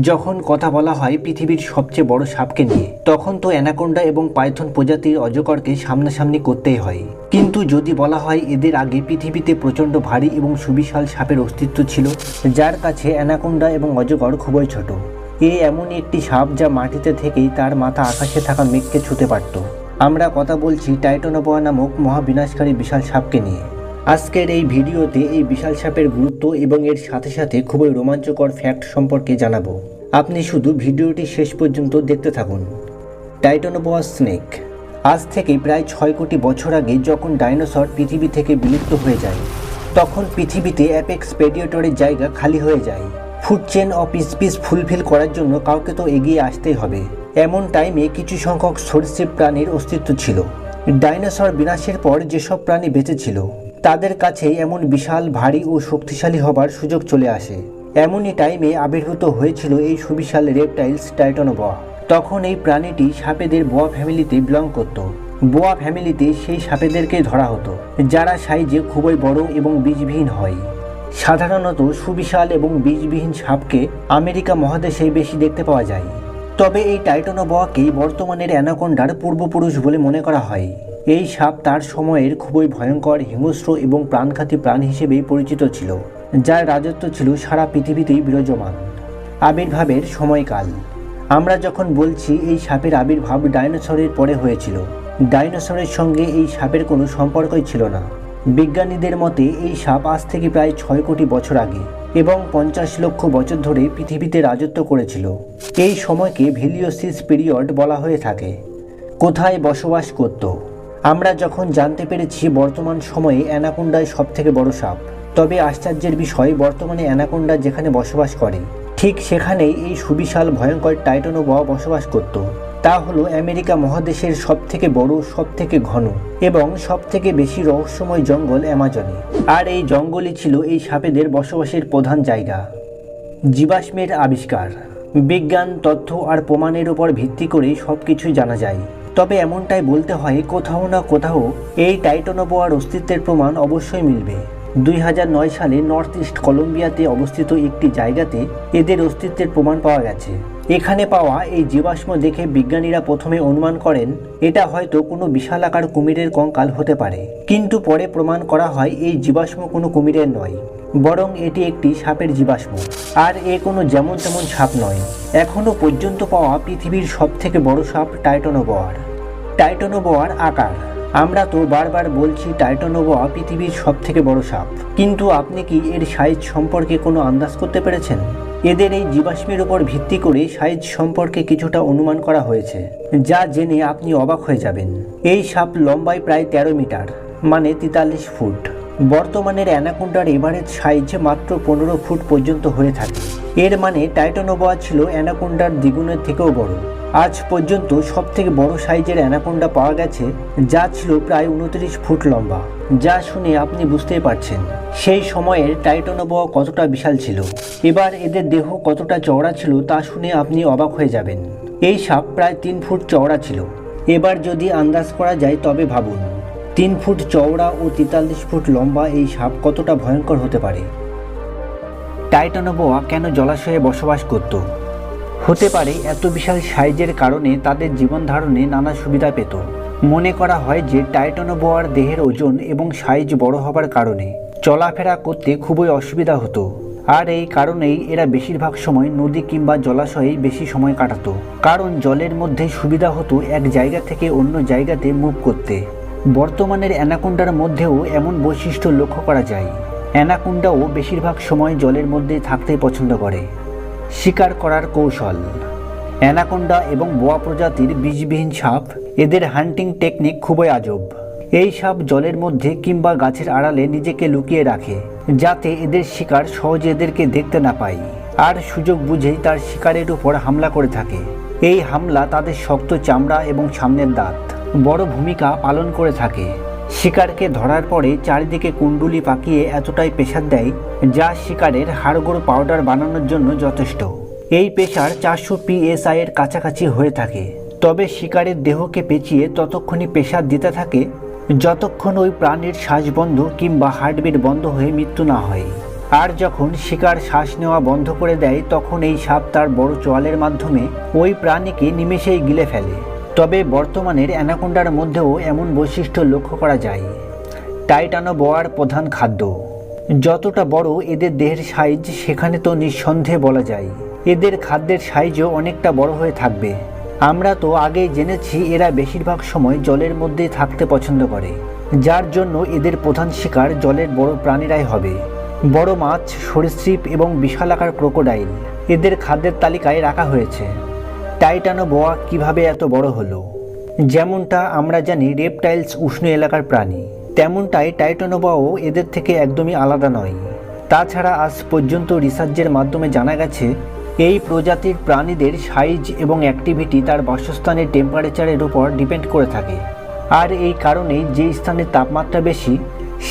যখন কথা বলা হয় পৃথিবীর সবচেয়ে বড় সাপকে নিয়ে, তখন তো অ্যানাকোন্ডা এবং পাইথন প্রজাতির অজগরকে সামনাসামনি করতেই হয়। কিন্তু যদি বলা হয় এদের আগে পৃথিবীতে প্রচণ্ড ভারী এবং সুবিশাল সাপের অস্তিত্ব ছিল, যার কাছে অ্যানাকোন্ডা এবং অজগর খুবই ছোট, এ এমনই একটি সাপ যা মাটিতে থেকেই তার মাথা আকাশে থাকা মেঘকে ছুতে পারত। আমরা কথা বলছি টাইটনোবোয়া নামক মহাবিনাশকারী বিশাল সাপকে নিয়ে। আজকের এই ভিডিওতে এই বিশাল সাপের গুরুত্ব এবং এর সাথে সাথে খুবই রোমাঞ্চকর ফ্যাক্ট সম্পর্কে জানাব। আপনি শুধু ভিডিওটি শেষ পর্যন্ত দেখতে থাকুন। টাইটনোবোয়া স্নেক আজ থেকে প্রায় ছয় কোটি বছর আগে যখন ডাইনোসর পৃথিবী থেকে বিলুপ্ত হয়ে যায়, তখন পৃথিবীতে অ্যাপেক্স প্রেডিয়েটরের জায়গা খালি হয়ে যায়। Food chain of species fulfil করার জন্য কাউকে তো এগিয়ে আসতেই হবে। এমন টাইমে কিছু সংখ্যক সরীসৃপ প্রাণীর অস্তিত্ব ছিল। ডাইনোসর বিনাশের পর যেসব প্রাণী বেঁচে ছিল তাদের কাছে এমন বিশাল, ভারী ও শক্তিশালী হবার সুযোগ চলে আসে। এমনই টাইমে আবির্ভূত হয়েছিল এই সুবিশাল রেপটাইলস টাইটনোবোয়া তখন এই প্রাণীটি সাপেদের বোয়া ফ্যামিলিতে বিলং করত। বোয়া ফ্যামিলিতে সেই সাপেদেরকে ধরা হতো, যারা সাইজে খুবই বড় এবং বীজবিহীন হয়। সাধারণত সুবিশাল এবং বীজবিহীন সাপকে আমেরিকা মহাদেশেই বেশি দেখতে পাওয়া যায়। তবে এই টাইটনোবোয়াকেই বর্তমানের অ্যানাকোন্ডার পূর্বপুরুষ বলে মনে করা হয়। এই সাপ তার সময়ের খুবই ভয়ঙ্কর হিংস্র এবং প্রাণঘাতী প্রাণ হিসেবেই পরিচিত ছিল, যার রাজত্ব ছিল সারা পৃথিবীতেই বিরাজমান। আবির্ভাবের সময়কাল। আমরা যখন বলছি এই সাপের আবির্ভাব ডাইনোসরের পরে হয়েছিল, ডাইনোসরের সঙ্গে এই সাপের কোনো সম্পর্কই ছিল না। বিজ্ঞানীদের মতে এই সাপ আজ থেকে প্রায় ছয় কোটি বছর আগে এবং পঞ্চাশ লক্ষ বছর ধরে পৃথিবীতে রাজত্ব করেছিল। এই সময়কে ভেলিওসিস পিরিয়ড বলা হয়ে থাকে। কোথায় বসবাস করত? আমরা যখন জানতে পেরেছি বর্তমান সময়ে অ্যানাকোন্ডায় সব থেকে বড় সাপ, তবে আশ্চর্যের বিষয় বর্তমানে অ্যানাকোন্ডা যেখানে বসবাস করে, ঠিক সেখানেই এই সুবিশাল ভয়ঙ্কর টাইটনোবোয়া বসবাস করত। তা হলো আমেরিকা মহাদেশের সব থেকে বড় সব থেকে ঘন এবং সব থেকে বেশি রহস্যময় জঙ্গল অ্যামাজনে। আর এই জঙ্গলই ছিল এই সাপেদের বসবাসের প্রধান জায়গা। জীবাশ্মের আবিষ্কার। বিজ্ঞান, তথ্য আর প্রমাণের উপর ভিত্তি করে সব কিছুই জানা যায়। তবে এমনটাই বলতে হয় কোথাও না কোথাও, এই টাইটনোবোয়ার অস্তিত্বের প্রমাণ অবশ্যই মিলবে। দুই নয় সালে নর্থ ইস্ট কলম্বিয়াতে অবস্থিত একটি জায়গাতে এদের অস্তিত্বের প্রমাণ পাওয়া গেছে। এখানে পাওয়া এই জীবাশ্ম দেখে বিজ্ঞানীরা প্রথমে অনুমান করেন, এটা হয়তো কোনো বিশালাকার কুমিরের কঙ্কাল হতে পারে। কিন্তু পরে প্রমাণ করা হয় এই জীবাশ্ম কোনো কুমিরের নয়। বরং এটি একটি সাপের জীবাশ্ম। আর এ কোনো যেমন তেমন সাপ নয়। এখনও পর্যন্ত পাওয়া পৃথিবীর সবথেকে বড় সাপ টাইটনোবোয়ার। টাইটনোবোয়ার আকার। আমরা তো বারবার বলছি টাইটনোবোয়া পৃথিবীর সব থেকে বড় সাপ। কিন্তু আপনি কি এর সাইজ সম্পর্কে কোনো আন্দাজ করতে পেরেছেন? এদের এই জীবাশ্মের উপর ভিত্তি করে সাইজ সম্পর্কে কিছুটা অনুমান করা হয়েছে, যা জেনে আপনি অবাক হয়ে যাবেন। এই সাপ লম্বায় প্রায় তেরো মিটার মানে তেতাল্লিশ ফুট। বর্তমানের অ্যানাকোন্ডার এভারেজ সাইজ মাত্র পনেরো ফুট পর্যন্ত হয়ে থাকে। এর মানে টাইটনোবোয়া ছিল অ্যানাকোন্ডার দ্বিগুণের থেকেও বড়। আজ পর্যন্ত সব থেকে বড় সাইজের অ্যানাকোন্ডা পাওয়া গেছে, যা ছিল প্রায় উনত্রিশ ফুট লম্বা। যা শুনে আপনি বুঝতেই পারছেন, সেই সময়ের টাইটনোবোয়া কতটা বিশাল ছিল। এবার এদের দেহ কতটা চওড়া ছিল তা শুনে আপনি অবাক হয়ে যাবেন। এই সাপ প্রায় তিন ফুট চওড়া ছিল। এবার যদি আন্দাজ করা যায় তবে ভাবুন। তিন ফুট চওড়া ও তেতাল্লিশ ফুট লম্বা এই সাপ কতটা ভয়ঙ্কর হতে পারে? টাইটানোবোয়া কেন জলাশয়ে বসবাস করত? হতে পারে এত বিশাল সাইজের কারণে তাদের জীবন ধারণে নানা সুবিধা পেত। মনে করা হয় যে টাইটনোবোয়ার দেহের ওজন এবং সাইজ বড় হবার কারণে। চলাফেরা করতে খুবই অসুবিধা হতো। আর এই কারণেই এরা বেশিরভাগ সময় নদী কিংবা জলাশয়ে বেশি সময় কাটাতো। কারণ জলের মধ্যে সুবিধা হতো এক জায়গা থেকে অন্য জায়গাতে মুভ করতে। বর্তমানের অ্যানাকোন্ডার মধ্যেও এমন বৈশিষ্ট্য লক্ষ্য করা যায়। অ্যানাকোন্ডাও বেশিরভাগ সময় জলের মধ্যে থাকতেই পছন্দ করে। শিকার করার কৌশল। অ্যানাকোন্ডা এবং বোয়া প্রজাতির বীজবিহীন সাপ, এদের হান্টিং টেকনিক খুবই আজব। এই সাপ জলের মধ্যে কিংবা গাছের আড়ালে নিজেকে লুকিয়ে রাখে, যাতে এদের শিকার সহজে এদেরকে দেখতে না পায়। আর সুযোগ বুঝেই তার শিকারের উপর হামলা করে থাকে। এই হামলা তাদের শক্ত চামড়া এবং সামনের দাঁত। বড় ভূমিকা পালন করে থাকে। শিকারকে ধরার পরে চারিদিকে কুণ্ডুলি পাকিয়ে এতটাই প্রেশার দেয়, যা শিকারের হাড়গোড় পাউডার বানানোর জন্য যথেষ্ট। এই পেশার চারশো পিএসআই এর কাছাকাছি হয়ে থাকে। তবে শিকারের দেহকে পেঁচিয়ে ততক্ষণই প্রেশার দিতে থাকে, যতক্ষণ ওই প্রাণীর শ্বাস বন্ধ কিংবা হার্টবিট বন্ধ হয়ে মৃত্যু না হয়। আর যখন শিকার শ্বাস নেওয়া বন্ধ করে দেয়, তখন এই সাপ তার বড় চোয়ালের মাধ্যমে ওই প্রাণীকে নিমেষেই গিলে ফেলে। তবে বর্তমানের অ্যানাকোন্ডার মধ্যেও এমন বৈশিষ্ট্য লক্ষ্য করা যায়। টাইটানো বোয়ার প্রধান খাদ্য। যতটা বড় এদের দেহের সাইজ সেখানে তো নিঃসন্দেহে বলা যায়। এদের খাদ্যের সাইজও অনেকটা বড় হয়ে থাকবে। আমরা তো আগেই জেনেছি এরা বেশিরভাগ সময় জলের মধ্যে থাকতে পছন্দ করে। যার জন্য এদের প্রধান শিকার জলের বড় প্রাণীরাই হবে। বড় মাছ, সরীসৃপ এবং বিশালাকার ক্রোকোডাইল এদের খাদ্যের তালিকায় রাখা হয়েছে। টাইটানো বোয়া কীভাবে এত বড় হলো? যেমনটা আমরা জানি রেপটাইলস উষ্ণ এলাকার প্রাণী, তেমনটাই টাইটানোবাও এদের থেকে একদমই আলাদা নয়। তাছাড়া আজ পর্যন্ত রিসার্চের মাধ্যমে জানা গেছে, এই প্রজাতির প্রাণীদের সাইজ এবং অ্যাক্টিভিটি তার বাসস্থানের টেম্পারেচারের উপর ডিপেন্ড করে থাকে। আর এই কারণেই যে স্থানের তাপমাত্রা বেশি,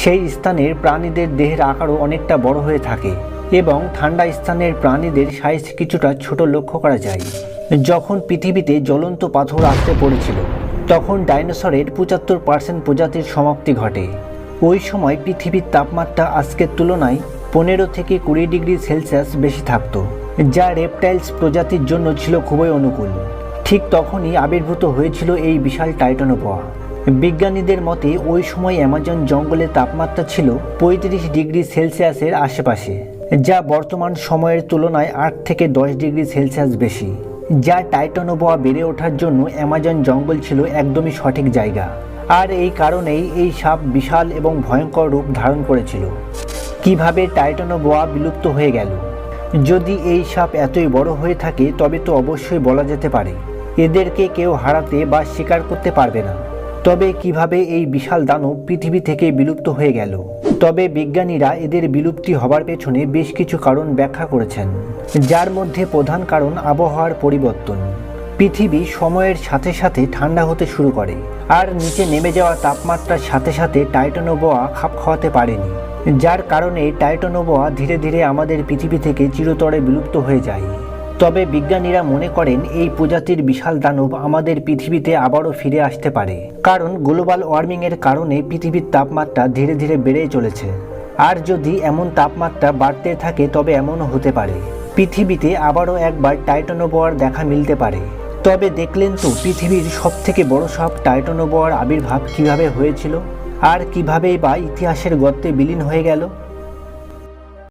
সেই স্থানের প্রাণীদের দেহের আকারও অনেকটা বড় হয়ে থাকে এবং ঠান্ডা স্থানের প্রাণীদের সাইজ কিছুটা ছোট লক্ষ্য করা যায়। যখন পৃথিবীতে জ্বলন্ত পাথর আসতে পড়েছিল, তখন ডাইনোসরের পঁচাত্তর পার্সেন্ট প্রজাতির সমাপ্তি ঘটে। ওই সময় পৃথিবীর তাপমাত্রা আজকের তুলনায় পনেরো থেকে কুড়ি ডিগ্রি সেলসিয়াস বেশি থাকতো, যা রেপটাইলস প্রজাতির জন্য ছিল খুবই অনুকূল। ঠিক তখনই আবির্ভূত হয়েছিল এই বিশাল টাইটানোপোয়া। বিজ্ঞানীদের মতে, ওই সময় অ্যামাজন জঙ্গলের তাপমাত্রা ছিল পঁয়ত্রিশ ডিগ্রি সেলসিয়াসের আশেপাশে, যা বর্তমান সময়ের তুলনায় আট থেকে দশ ডিগ্রি সেলসিয়াস বেশি। যা টাইটানোবোয়া বেড়ে ওঠার জন্য অ্যামাজন জঙ্গল ছিল একদমই সঠিক জায়গা। আর এই কারণেই এই সাপ বিশাল এবং ভয়ঙ্কর রূপ ধারণ করেছিল। কীভাবে টাইটানোবোয়া বিলুপ্ত হয়ে গেল? যদি এই সাপ এতই বড় হয়ে থাকে, তবে তো অবশ্যই বলা যেতে পারে, এদেরকে কেউ হারাতে বা শিকার করতে পারবে না। তবে কীভাবে এই বিশাল দানব পৃথিবী থেকে বিলুপ্ত হয়ে গেল? তবে বিজ্ঞানীরা এদের বিলুপ্তি হবার পেছনে বেশ কিছু কারণ ব্যাখ্যা করেছেন, যার মধ্যে প্রধান কারণ আবহাওয়ার পরিবর্তন। পৃথিবী সময়ের সাথে সাথে ঠান্ডা হতে শুরু করে, আর নিচে নেমে যাওয়া তাপমাত্রার সাথে সাথে টাইটানোবোয়া খাপ খাওয়াতে পারেনি, যার কারণে টাইটানোবোয়া ধীরে ধীরে আমাদের পৃথিবী থেকে চিরতরে বিলুপ্ত হয়ে যায়। তবে বিজ্ঞানীরা মনে করেন এই প্রজাতির বিশাল দানব আমাদের পৃথিবীতে আবারও ফিরে আসতে পারে। কারণ গ্লোবাল ওয়ার্মিংয়ের কারণে পৃথিবীর তাপমাত্রা ধীরে ধীরে বেড়েই চলেছে। আর যদি এমন তাপমাত্রা বাড়তে থাকে, তবে এমনও হতে পারে। পৃথিবীতে আবারও একবার টাইটানোবোয়ার দেখা মিলতে পারে। তবে দেখলেন তো পৃথিবীর সবথেকে বড় সব টাইটানোবোয়ার আবির্ভাব কীভাবে হয়েছিল? আর কিভাবেই বা ইতিহাসের গর্তে বিলীন হয়ে গেল?